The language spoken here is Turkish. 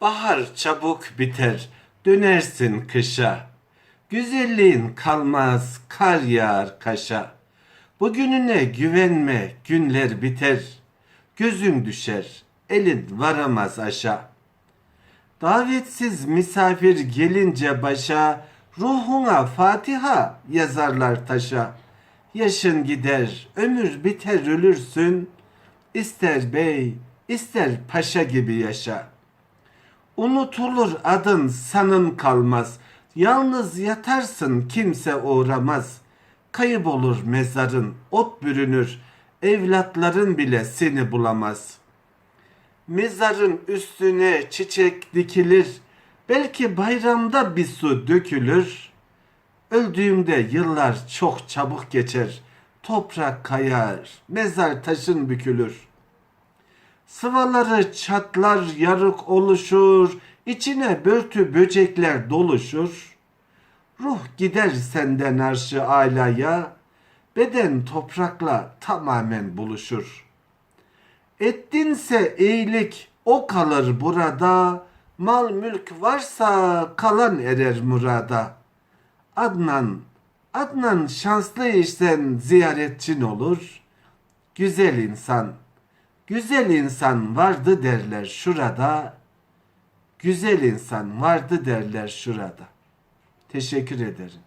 Bahar çabuk biter, dönersin kışa. Güzelliğin kalmaz, kar yağar kaşa. Bugününe güvenme, günler biter. Gözün düşer, elin varamaz aşağı. Davetsiz misafir gelince başa, ruhuna Fatiha yazarlar taşa. Yaşın gider, ömür biter ölürsün. İster bey, ister paşa gibi yaşa. Unutulur adın sanın kalmaz. Yalnız yatarsın kimse uğramaz. Kayıp olur mezarın, ot bürünür. Evlatların bile seni bulamaz.'' Mezarın üstüne çiçek dikilir. Belki bayramda bir su dökülür. Öldüğümde yıllar çok çabuk geçer. Toprak kayar, mezar taşın bükülür. Sıvaları çatlar yarık oluşur. içine börtü böcekler doluşur. Ruh gider senden arşı alaya. Beden toprakla tamamen buluşur.'' Ettinse iyilik o kalır burada. Mal mülk varsa kalan erer murada. Adnan, Adnan şanslı işten ziyaretçin olur. Güzel insan, güzel insan vardı derler şurada. Güzel insan vardı derler şurada. Teşekkür ederim.